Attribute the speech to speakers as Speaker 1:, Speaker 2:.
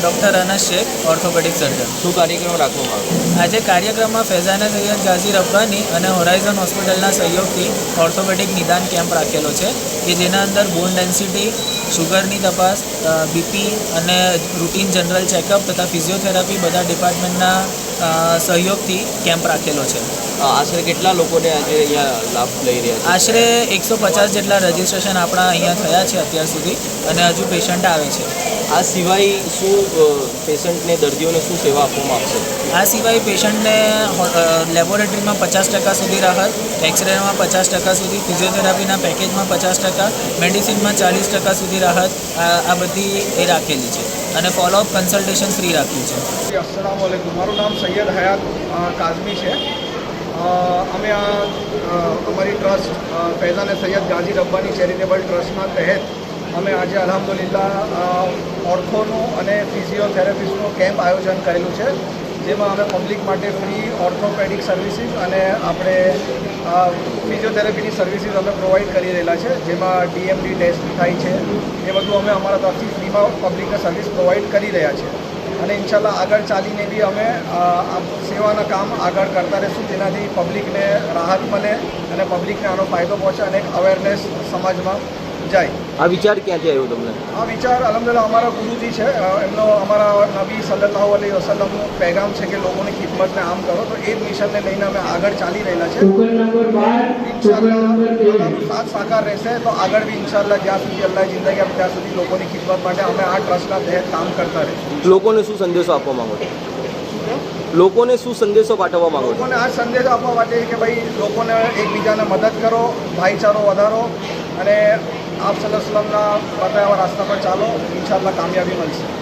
Speaker 1: Doctor Anas Shaikh orthopaedic surgeon
Speaker 2: શું કાર્યક્રમ રાખવામાં આવ્યો?
Speaker 1: આજે કાર્યક્રમમાં ફેઝાના સૈયદ ગાઝી રબ્બાની અને હોરાઇઝન હોસ્પિટલના સહયોગથી ઓર્થોપેડિક નિદાન કેમ્પ રાખેલો છે કે જેના અંદર બોન ડેન્સિટી શુગરની તપાસ બીપી અને રૂટીન જનરલ ચેકઅપ તથા ફિઝિયોથેરાપી બધા ડિપાર્ટમેન્ટના સહયોગથી કેમ્પ રાખેલો છે.
Speaker 2: આશરે કેટલા લોકોને આજે અહીંયા લાભ લઈ રહ્યા છે?
Speaker 1: આશરે એકસો પચાસ જેટલા રજિસ્ટ્રેશન આપણા અહીંયા થયા છે અત્યાર સુધી અને હજુ પેશન્ટ આવે છે.
Speaker 2: આ સિવાય શું પેશન્ટને દર્દીઓને શું સેવા આપવામાં આવશે?
Speaker 1: આ સિવાય પેશન્ટને લેબોરેટરીમાં પચાસ ટકા સુધી રાહત એક્સરેમાં પચાસ ટકા સુધી ફિઝિયોથેરાપીના પેકેજમાં પચાસ ટકા મેડિસિનમાં ચાલીસ ટકા સુધી રાહત આ બધી એ રાખેલી છે. અને ફોલોઅપ કન્સલ્ટેશન ફ્રી રાખ્યું છે.
Speaker 3: અસલામ વાલેકુમ મારું નામ સૈયદ હયાત કાઝમી છે. અમે આ અમારી ટ્રસ્ટ ફૈઝાન સૈયદ ગાઝી રબ્બાની ચેરિટેબલ ટ્રસ્ટના તહેત અમે આજે અલહમદુલિલ્લા ઓર્થોનું અને ફિઝિયોથેરાપિસ્ટનું કેમ્પ આયોજન કરેલું છે, જેમાં અમે પબ્લિક માટે ફ્રી ઓર્થોપેડિક સર્વિસીસ અને આપણે ફિઝિયોથેરાપીની સર્વિસીસ અમે પ્રોવાઈડ કરી રહેલા છે, જેમાં ડીએમડી ટેસ્ટ થાય છે, એ બધું અમે અમારા તરફથી ફ્રીમાં પબ્લિકને સર્વિસ પ્રોવાઈડ કરી રહ્યા છે. અને ઇન્શાલ્લાહ આગળ ચાલીને બી અમે આ સેવાના કામ આગળ કરતા રહીશું, જેનાથી પબ્લિકને રાહત મળે અને પબ્લિકને આનો ફાયદો પહોંચે અને એક અવેરનેસ સમાજમાં જાય.
Speaker 2: આ વિચાર ક્યાંથી આવ્યો તમને?
Speaker 3: આ વિચાર અલહમદુલિલ્લાહ અમારા ગુરુજી છે. એમનો અમારા નબી સલ્લલ્લાહુ અલી વસલમનો પેગામ છે કે લોકોની ખિદમતને આમ કરો તો એ જ મિશનને લઈને અમે આગળ ચાલી રહેલા છે. સાથ સાકાર રહેશે તો આગળ બી ઇન્શાલ્લાહ જ્યાં સુધી અલ્લાહ જિંદગી આપે ત્યાં સુધી લોકોની ખિદમત માટે અમે આ ટ્રસ્ટના તહેત કામ કરતા રહીશું.
Speaker 2: લોકોને શું સંદેશો આપવા માંગો છો? લોકોને શું સંદેશો પાઠવવા માંગો છો?
Speaker 3: લોકોને આ સંદેશ આપવા માટે કે ભાઈ લોકોને એકબીજાને મદદ કરો ભાઈચારો વધારો અને આપ સલ્લાહ વસલ્લમના બતાવ્યા રસ્તા પર ચાલો ઇન્શાલ્લાહ કામયાબી મળશે